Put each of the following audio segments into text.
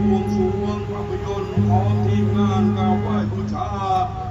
บวงสรวงภาพยนตร์ขอทีมงานกราบไหว้บูชา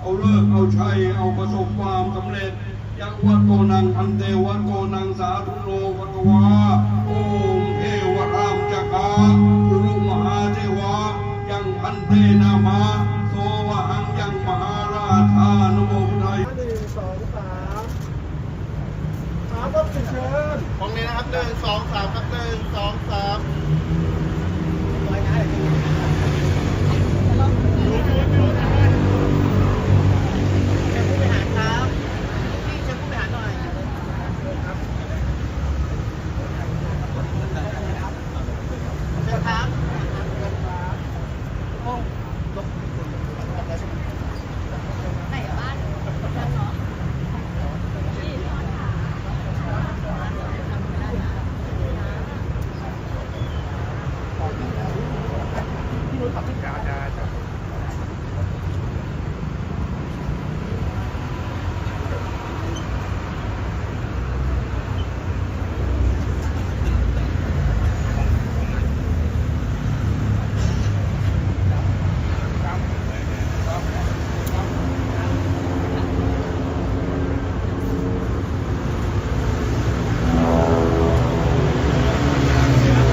เอาเลิกเอาชัย เอาประสบความสำเร็จยักวัดโกนังพันเตวัดโกนังสาธุโลวัตวาโอมเทวรามจักราคุรุมหาเทวา ยังพันเตนามาโสวะหังยังมหาราชานุโมทนาหนึ่งสองสามสามรถฉุกเฉินตรงนี้นะครับหนึ่งสองสามครับหนึ่งสองสาม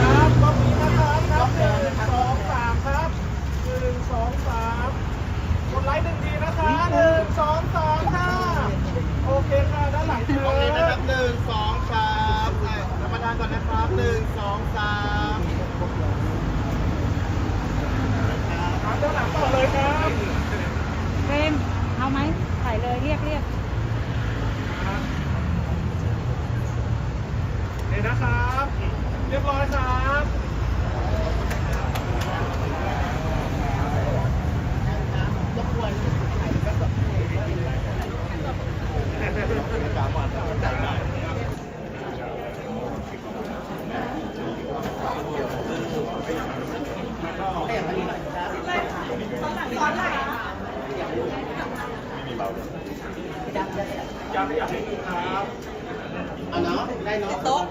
ครับรอบนี้นะครับครับหนึ่งสองสามครับหนึ่งสองสามกด ไลค์หนึ่งทีนะคะหนึ่งสองสามค่ะโอเคค่ะด้านหลังเชิตรงนี้นะครัญบหนึ่งสองสามอะธรรมดาก่อนนะครับหนึ่งสองสามครับด้านหลังต่อเลยครับเฟรมเอาไหมถ่ายเลยเรียกเรียกนี่นะครับ เรียบร้อยครับ เอาเนาะได้เนาะโต๊ะ